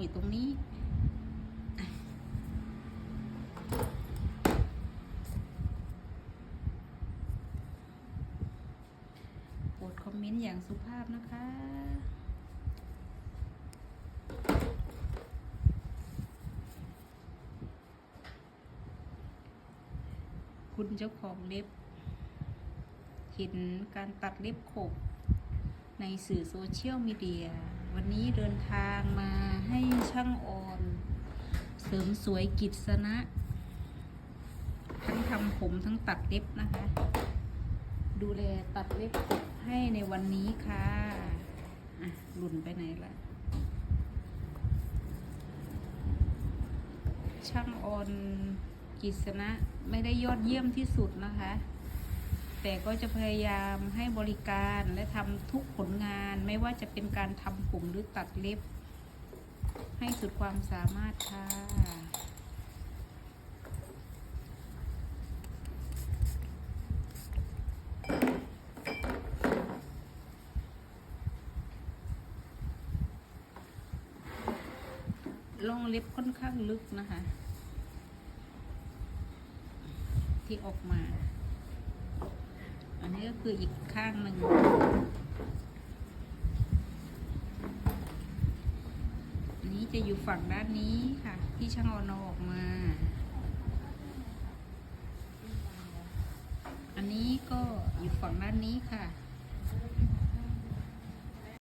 อยู่ตรงนี้ โปรดคอมเมนต์อย่างสุภาพนะคะคุณเจ้าของเล็บ เห็นการตัดเล็บขบ ในสื่อโซเชียลมีเดีย วันนี้เดินทางมา ช่างอ่อน เสริมสวยกิจสนะ ทั้งทำผมทั้งตัดเล็บนะคะ ดูแลตัดเล็บขบให้ในวันนี้ค่ะ อะ หลุนไปไหนละช่างออนกิษณะไม่ได้ยอดเยี่ยมที่สุดนะคะ แต่ก็จะพยายามให้บริการและทำทุกผลงานไม่ว่าจะเป็นการทำผมหรือตัดเล็บ ให้สุดความสามารถค่ะ ลองเล็บค่อนข้างลึกนะคะ ที่ออกมา อันนี้ก็คืออีกข้างหนึ่ง นี้จะอยู่ฝั่งด้านนี้ค่ะ ที่ช่างเอนอออกมา อันนี้ก็อยู่ฝั่งด้านนี้ค่ะ